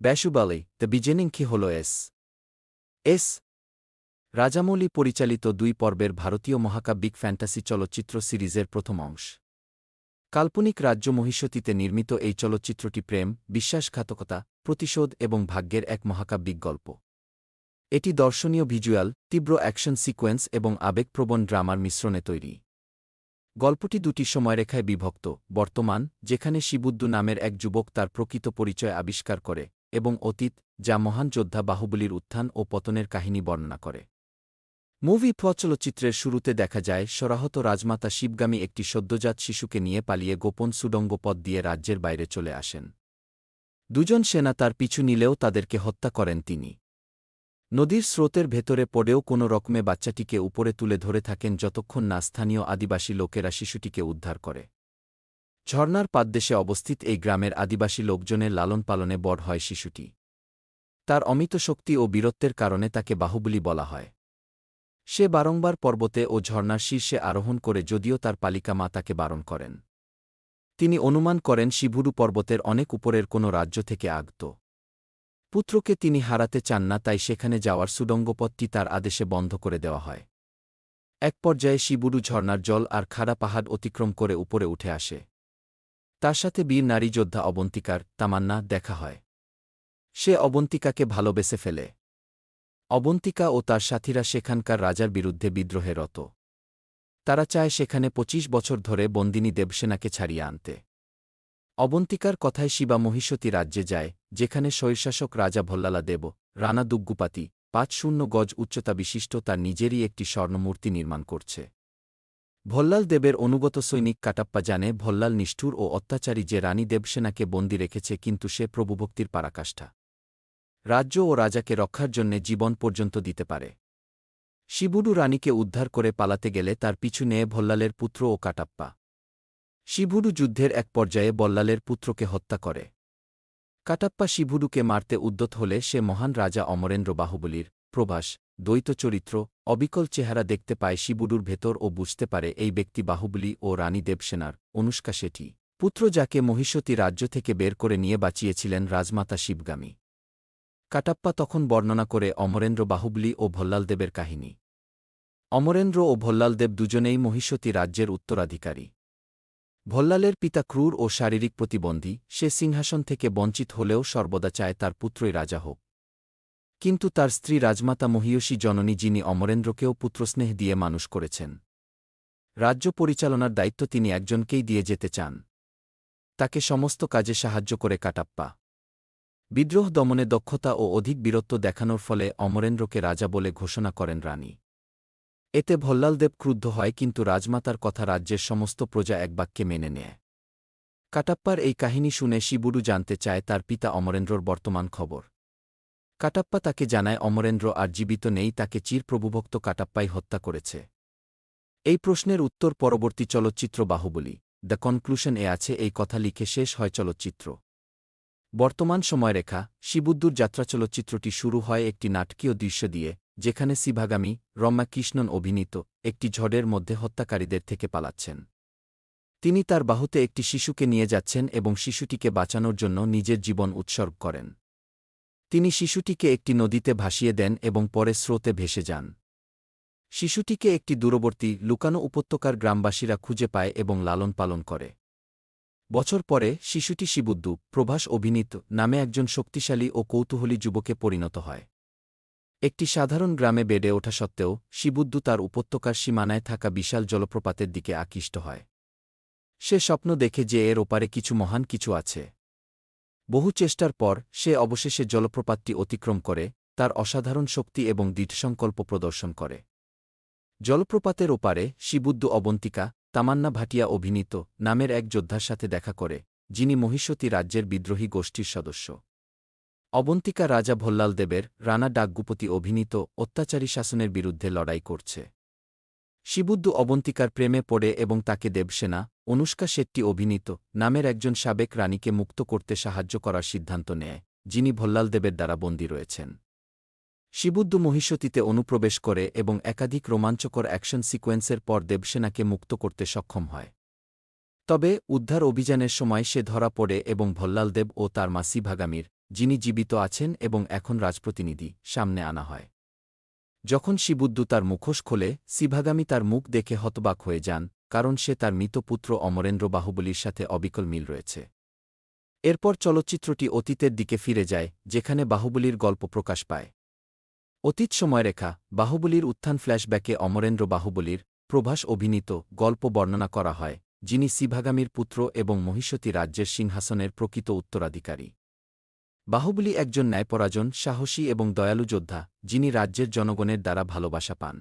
ব্যাসুবালি the বিজেনিং কি হল S S Rajamouli পরিচালিত দুই পর্বের ভারতীয় মহাকাব্যিক ফ্যান্টাসি চলচ্চিত্র সিরিজের প্রথম অংশ কাল্পনিক রাজ্য মহিষতীতে নির্মিত এই চলচ্চিত্রটি প্রেম বিশ্বাসঘাতকতা প্রতিশোধ এবং ভাগ্যের এক মহাকাব্যিক গল্প এটি দর্শনীয় ভিজুয়াল তীব্র অ্যাকশন সিকোয়েন্স এবং আবেগপ্রবণ ড্রামার মিশ্রণে তৈরি গল্পটি দুটি সময়রেখায় বিভক্ত বর্তমান যেখানে শিবুদ্দু নামের এক যুবক তার প্রকৃত পরিচয় আবিষ্কার করে এবং অতীত, যা মহান যোদ্ধা বাহুবলীর উত্থান ও পতনের কাহিনী বর্ণনা করে। মুভি চলচ্চিত্রের শুরুতে দেখা যায়, সরাহত রাজমাতা শিবগামী একটি সদ্যজাত শিশুকে নিয়ে পালিয়ে গোপন সুডঙ্গ পথ দিয়ে রাজ্যের বাইরে চলে আসেন। দুজন সেনা তার পিছু নিলেও তাদেরকে হত্যা করেন তিনি। নদীর স্রোতের ভেতরে পড়েও কোনো রকমে বাচ্চাটিকে উপরে তুলে ধরে থাকেন যতক্ষণ না স্থানীয় আদিবাসী লোকেরা শিশুটিকে উদ্ধার করে। ঝর্নার পাদদেশে অবস্থিত এই গ্রামের আদিবাসী লোকজনের লালন পালনে বড় হয় শিশুটি। তার অমিত শক্তি ও বীরত্বের কারণে তাকে বাহুবলী বলা হয়। সে বারংবার পর্বতে ও ঝর্নার শীর্ষে আরোহণ করে যদিও তার পালিকা মা তাকে বারণ করেন। তিনি অনুমান করেন শিবুরু পর্বতের অনেক উপরের কোনো রাজ্য থেকে আগত। পুত্রকে তিনি হারাতে চান না, তাই সেখানে যাওয়ার সুডঙ্গপথটি তার আদেশে বন্ধ করে দেওয়া হয়। এক পর্যায়ে শিবুরু ঝর্নার জল আর খাড়া পাহাড় অতিক্রম করে উপরে উঠে আসে। তার সাথে বীর নারী যোদ্ধা অবন্তিকার তামান্না দেখা হয়। সে অবন্তিকাকে ভালোবেসে ফেলে। অবন্তিকা ও তার সাথীরা সেখানকার রাজার বিরুদ্ধে বিদ্রোহে রত। তারা চায় সেখানে ২৫ বছর ধরে বন্দিনী দেবসেনাকে ছাড়িয়ে আনতে। অবন্তিকার কথায় শিবা মহিষতী রাজ্যে যায়, যেখানে স্বৈরশাসক রাজা ভল্লালা দেব রানা দুগ্গুপাতি, পাঁচ শূন্য গজ উচ্চতা বিশিষ্ট তার নিজেরই একটি স্বর্ণমূর্তি নির্মাণ করছে। ভল্লাল দেবের অনুগত সৈনিক কাটাপ্পা জানে ভল্লাল নিষ্ঠুর ও অত্যাচারী যে রানী দেবসেনাকে বন্দি রেখেছে কিন্তু সে প্রভুভক্তির পারাকাষ্ঠা। রাজ্য ও রাজাকে রক্ষার জন্যে জীবন পর্যন্ত দিতে পারে। শিবুডু রানীকে উদ্ধার করে পালাতে গেলে তার পিছু নেয়ে ভল্লালের পুত্র ও কাটাপ্পা। শিবুডু যুদ্ধের এক পর্যায়ে বল্লালের পুত্রকে হত্যা করে। কাটাপ্পা শিবুডুকে মারতে উদ্যত হলে সে মহান রাজা অমরেন্দ্র বাহুবলীর প্রভাস দ্বৈত চরিত্র, অবিকল চেহারা দেখতে পায় শিবুডুর ভেতর ও বুঝতে পারে এই ব্যক্তি বাহুবলী ও রানী দেবসেনার, অনুষ্কা শেঠি। পুত্র যাকে মহিষতী রাজ্য থেকে বের করে নিয়ে বাঁচিয়েছিলেন রাজমাতা শিবগামী। কাটাপ্পা তখন বর্ণনা করে অমরেন্দ্র বাহুবলী ও ভল্লালদেবের কাহিনী। অমরেন্দ্র ও ভল্লালদেব দুজনেই মহিষতী রাজ্যের উত্তরাধিকারী। ভল্লালের পিতা ক্রূর ও শারীরিক প্রতিবন্ধী, সে সিংহাসন থেকে বঞ্চিত হলেও সর্বদা চায় তার পুত্রই রাজা হোক। কিন্তু তার স্ত্রী রাজমাতা মহিয়সী জননী যিনি অমরেন্দ্রকেও পুত্রস্নেহ দিয়ে মানুষ করেছেন। রাজ্য পরিচালনার দায়িত্ব তিনি একজনকেই দিয়ে যেতে চান। তাকে সমস্ত কাজে সাহায্য করে কাটাপ্পা। বিদ্রোহ দমনে দক্ষতা ও অধিক বীরত্ব দেখানোর ফলে অমরেন্দ্রকে রাজা বলে ঘোষণা করেন রানী। এতে ভল্লালদেব ক্রুদ্ধ হয় কিন্তু রাজমাতার কথা রাজ্যের সমস্ত প্রজা এক বাক্যে মেনে নেয়। কাটাপ্পার এই কাহিনী শুনে শিবুরু জানতে চায় তার পিতা অমরেন্দ্রর বর্তমান খবর। কাটাপ্পা তাকে জানায়, অমরেন্দ্র আর জীবিত নেই, তাকে চিরপ্রভুভক্ত কাটাপ্পাই হত্যা করেছে। এই প্রশ্নের উত্তর পরবর্তী চলচ্চিত্র বাহুবলী, দ্য কনক্লুশন এ আছে, এই কথা লিখে শেষ হয় চলচ্চিত্র। বর্তমান সময়রেখা, শিবুদ্দুর যাত্রা চলচ্চিত্রটি শুরু হয় একটি নাটকীয় দৃশ্য দিয়ে, যেখানে সিভাগামী রম্যা কৃষ্ণন অভিনীত একটি ঝড়ের মধ্যে হত্যাকারীদের থেকে পালাচ্ছেন। তিনি তার বাহুতে একটি শিশুকে নিয়ে যাচ্ছেন এবং শিশুটিকে বাঁচানোর জন্য নিজের জীবন উৎসর্গ করেন। তিনি শিশুটিকে একটি নদীতে ভাসিয়ে দেন এবং পরে স্রোতে ভেসে যান। শিশুটিকে একটি দূরবর্তী, লুকানো উপত্যকার গ্রামবাসীরা খুঁজে পায় এবং লালন পালন করে। বছর পরে শিশুটি শিবুদ্দু, প্রভাস অভিনীত নামে একজন শক্তিশালী ও কৌতূহলী যুবকে পরিণত হয়। একটি সাধারণ গ্রামে বেড়ে ওঠা সত্ত্বেও শিবুদ্দু তার উপত্যকার সীমানায় থাকা বিশাল জলপ্রপাতের দিকে আকৃষ্ট হয়। সে স্বপ্ন দেখে যে এর ওপারে কিছু মহান কিছু আছে। বহু চেষ্টার পর সে অবশেষে জলপ্রপাতটি অতিক্রম করে, তার অসাধারণ শক্তি এবং দৃঢ়সংকল্প প্রদর্শন করে। জলপ্রপাতের ওপারে শিবুদ্দু অবন্তিকা, তামান্না ভাটিয়া অভিনীত নামের এক যোদ্ধার সাথে দেখা করে, যিনি মহিষতী রাজ্যের বিদ্রোহী গোষ্ঠীর সদস্য। অবন্তিকা রাজা ভল্লাল দেবের রানা ডাকগুপতি অভিনীত অত্যাচারী শাসনের বিরুদ্ধে লড়াই করছে। শিবুদ্দু অবন্তিকার প্রেমে পড়ে এবং তাকে দেবসেনা, অনুষ্কা শেট্টি অভিনীত নামের একজন সাবেক রানীকে মুক্ত করতে সাহায্য করার সিদ্ধান্ত নেয়, যিনি ভল্লালদেবের দ্বারা বন্দী রয়েছেন। শিবুদ্দু মহিষতীতে অনুপ্রবেশ করে এবং একাধিক রোমাঞ্চকর অ্যাকশন সিকোয়েন্সের পর দেবসেনাকে মুক্ত করতে সক্ষম হয়। তবে উদ্ধার অভিযানের সময় সে ধরা পড়ে এবং ভল্লালদেব ও তার মাসি ভাগামীর যিনি জীবিত আছেন এবং এখন রাজপ্রতিনিধি, সামনে আনা হয়। যখন শিবুদ্দু তার মুখোশ খোলে সিভাগামী তার মুখ দেখে হতবাক হয়ে যান, কারণ সে তার মৃত পুত্র অমরেন্দ্র বাহুবলীর সাথে অবিকল মিল রয়েছে। এরপর চলচ্চিত্রটি অতীতের দিকে ফিরে যায়, যেখানে বাহুবলীর গল্প প্রকাশ পায়। অতীত সময়রেখা, বাহুবলীর উত্থান ফ্ল্যাশব্যাকে অমরেন্দ্র বাহুবলীর প্রভাস অভিনীত গল্প বর্ণনা করা হয়, যিনি সিভাগামীর পুত্র এবং মহিষতী রাজ্যের সিংহাসনের প্রকৃত উত্তরাধিকারী। বাহুবলী একজন ন্যায়পরাজন, সাহসী এবং দয়ালু যোদ্ধা, যিনি রাজ্যের জনগণের দ্বারা ভালোবাসা পান।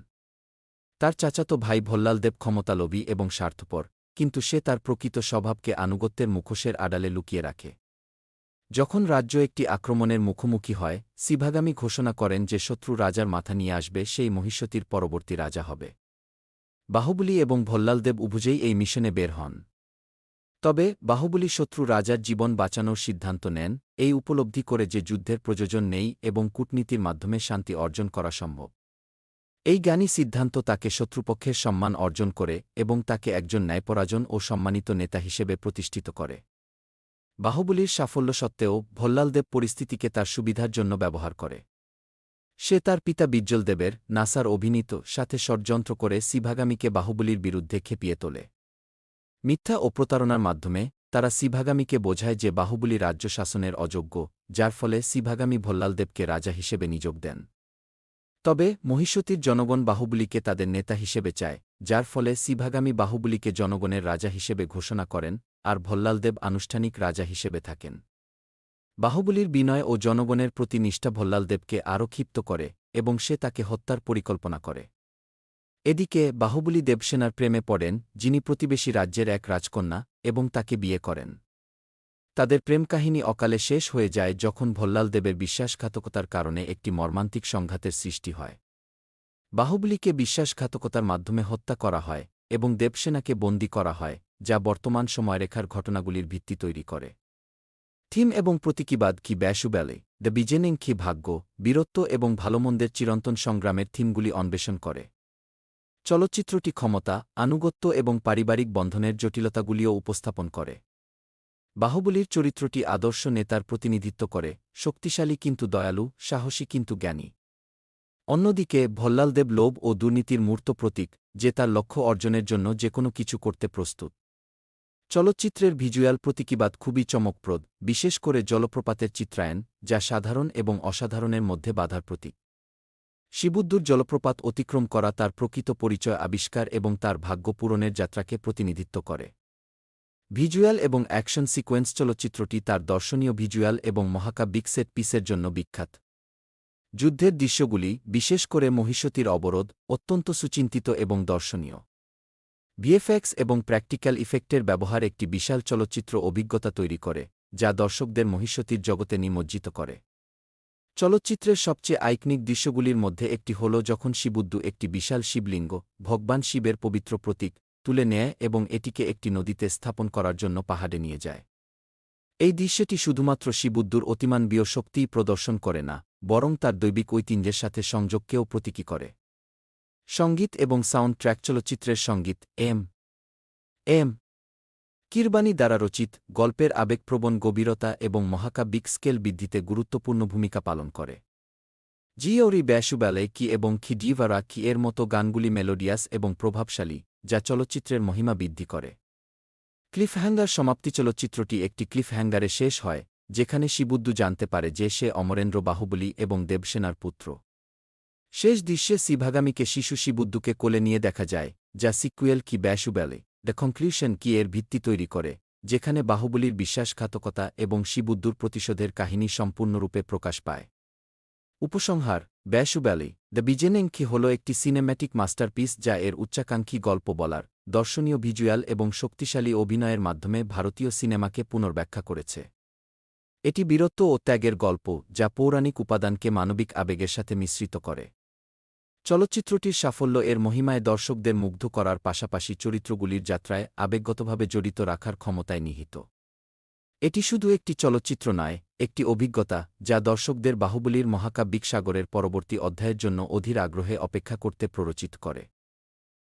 তার চাচাতো ভাই ভল্লালদেব ক্ষমতালোভী এবং স্বার্থপর, কিন্তু সে তার প্রকৃত স্বভাবকে আনুগত্যের মুখোশের আড়ালে লুকিয়ে রাখে। যখন রাজ্য একটি আক্রমণের মুখোমুখি হয়, সিভাগামী ঘোষণা করেন যে শত্রু রাজার মাথা নিয়ে আসবে, সেই মহিষতীর পরবর্তী রাজা হবে। বাহুবলী এবং ভল্লালদেব উভুজেই এই মিশনে বের হন। তবে, বাহুবলী শত্রু রাজার জীবন বাঁচানোর সিদ্ধান্ত নেন, এই উপলব্ধি করে যে যুদ্ধের প্রয়োজন নেই এবং কূটনীতির মাধ্যমে শান্তি অর্জন করা সম্ভব। এই জ্ঞানী সিদ্ধান্ত তাকে শত্রুপক্ষের সম্মান অর্জন করে এবং তাকে একজন ন্যায়পরাজন ও সম্মানিত নেতা হিসেবে প্রতিষ্ঠিত করে। বাহুবলীর সাফল্য সত্ত্বেও, ভল্লালদেব পরিস্থিতিকে তার সুবিধার জন্য ব্যবহার করে। সে তার পিতা বিজ্জলদেবের, নাসার অভিনীত সাথে ষড়যন্ত্র করে সিভাগামীকে বাহুবলীর বিরুদ্ধে খেপিয়ে তোলে। মিথ্যা ও প্রতারণার মাধ্যমে, তারা সিভাগামীকে বোঝায় যে বাহুবলী রাজ্য শাসনের অযোগ্য, যার ফলে সিভাগামী ভল্লালদেবকে রাজা হিসেবে নিযোগ দেন। তবে, মহিষতীর জনগণ বাহুবলীকে তাদের নেতা হিসেবে চায়, যার ফলে সিভাগামী বাহুবলীকে জনগণের রাজা হিসেবে ঘোষণা করেন আর ভল্লালদেব আনুষ্ঠানিক রাজা হিসেবে থাকেন। বাহুবলীর বিনয় ও জনগণের প্রতি নিষ্ঠা ভল্লালদেবকে আরও ক্ষিপ্ত করে এবং সে তাকে হত্যার পরিকল্পনা করে। এদিকে বাহুবলী দেবসেনার প্রেমে পড়েন, যিনি প্রতিবেশী রাজ্যের এক রাজকন্যা, এবং তাকে বিয়ে করেন। তাদের প্রেমকাহিনী অকালে শেষ হয়ে যায় যখন ভল্লালদেবের বিশ্বাসঘাতকতার কারণে একটি মর্মান্তিক সংঘাতের সৃষ্টি হয়। বাহুবলীকে বিশ্বাসঘাতকতার মাধ্যমে হত্যা করা হয়, এবং দেবসেনাকে বন্দী করা হয়, যা বর্তমান সময়রেখার ঘটনাগুলির ভিত্তি তৈরি করে। থিম এবং প্রতীকীবাদ কি ব্যাসুবেলে, দ্য বিজেনিং কি ভাগ্য, বীরত্ব এবং ভালোমন্দের চিরন্তন সংগ্রামের থিমগুলি অন্বেষণ করে। চলচ্চিত্রটি ক্ষমতা, আনুগত্য এবং পারিবারিক বন্ধনের জটিলতাগুলিও উপস্থাপন করে। বাহুবলীর চরিত্রটি আদর্শ নেতার প্রতিনিধিত্ব করে, শক্তিশালী কিন্তু দয়ালু, সাহসী কিন্তু জ্ঞানী। অন্যদিকে, ভল্লালদেব লোভ ও দুর্নীতির মূর্ত প্রতীক, যে তার লক্ষ্য অর্জনের জন্য যে কোনো কিছু করতে প্রস্তুত। চলচ্চিত্রের ভিজুয়াল প্রতীকীবাদ খুবই চমকপ্রদ, বিশেষ করে জলপ্রপাতের চিত্রায়ন, যা সাধারণ এবং অসাধারণের মধ্যে বাধার প্রতীক। শিবুদ্দুর জলপ্রপাত অতিক্রম করা তার প্রকৃত পরিচয় আবিষ্কার এবং তার ভাগ্য পূরণের যাত্রাকে প্রতিনিধিত্ব করে। ভিজুয়াল এবং অ্যাকশন সিকোয়েন্স চলচ্চিত্রটি তার দর্শনীয় ভিজুয়াল এবং মহাকাব্যিক সেট পিসের জন্য বিখ্যাত। যুদ্ধের দৃশ্যগুলি, বিশেষ করে মহিষতির অবরোধ, অত্যন্ত সুচিন্তিত এবং দর্শনীয়। ভিএফএক্স এবং প্র্যাকটিক্যাল ইফেক্টের ব্যবহার একটি বিশাল চলচ্চিত্র অভিজ্ঞতা তৈরি করে, যা দর্শকদের মহিষতীর জগতে নিমজ্জিত করে। চলচ্চিত্রের সবচেয়ে আইকনিক দৃশ্যগুলির মধ্যে একটি হল যখন শিবুদ্দু একটি বিশাল শিবলিঙ্গ, ভগবান শিবের পবিত্র প্রতীক, তুলে নেয় এবং এটিকে একটি নদীতে স্থাপন করার জন্য পাহাড়ে নিয়ে যায়। এই দৃশ্যটি শুধুমাত্র শিবুদ্দুর অতিমানবীয় শক্তিই প্রদর্শন করে না, বরং তার দৈবিক ঐতিহ্যের সাথে সংযোগকেও প্রতীকী করে। সংগীত এবং সাউন্ড ট্র্যাক চলচ্চিত্রের সংগীত, এম এম কিরবানি দ্বারা রচিত, গল্পের আবেগপ্রবণ গভীরতা এবং মহাকাব্যিক স্কেল বৃদ্ধিতে গুরুত্বপূর্ণ ভূমিকা পালন করে। জিওরি ব্যাসুবেলে কি এবং খিডিভারা কি এর মতো গানগুলি মেলোডিয়াস এবং প্রভাবশালী, যা চলচ্চিত্রের মহিমা বৃদ্ধি করে। ক্লিফহ্যাঙ্গার সমাপ্তি চলচ্চিত্রটি একটি ক্লিফহ্যাঙ্গারে শেষ হয়, যেখানে শিবুদ্দু জানতে পারে যে সে অমরেন্দ্র বাহুবলী এবং দেবসেনার পুত্র। শেষ দৃশ্যে সিভাগামীকে শিশু শিবুদ্দুকে কোলে নিয়ে দেখা যায়, যা সিকুয়েল কি ব্যাসুবেলে। দ্য কনক্লিউশন কি এর ভিত্তি তৈরি করে, যেখানে বাহুবলীর বিশ্বাসঘাতকতা এবং শিবুদ্দুর প্রতিশোধের কাহিনী সম্পূর্ণরূপে প্রকাশ পায়। উপসংহার ব্যাসুব্যালি দ্য বিজেনিং কি হল একটি সিনেম্যাটিক মাস্টারপিস যা এর উচ্চাকাঙ্ক্ষী গল্প বলার, দর্শনীয় ভিজুয়াল এবং শক্তিশালী অভিনয়ের মাধ্যমে ভারতীয় সিনেমাকে পুনর্ব্যাখ্যা করেছে। এটি বীরত্ব ও ত্যাগের গল্প যা পৌরাণিক উপাদানকে মানবিক আবেগের সাথে মিশ্রিত করে। চলচ্চিত্রটির সাফল্য এর মহিমায় দর্শকদের মুগ্ধ করার পাশাপাশি চরিত্রগুলির যাত্রায় আবেগগতভাবে জড়িত রাখার ক্ষমতায় নিহিত। এটি শুধু একটি চলচ্চিত্র নয়, একটি অভিজ্ঞতা, যা দর্শকদের বাহুবলীর মহাকাব্যিক সাগরের পরবর্তী অধ্যায়ের জন্য অধীর আগ্রহে অপেক্ষা করতে প্ররোচিত করে।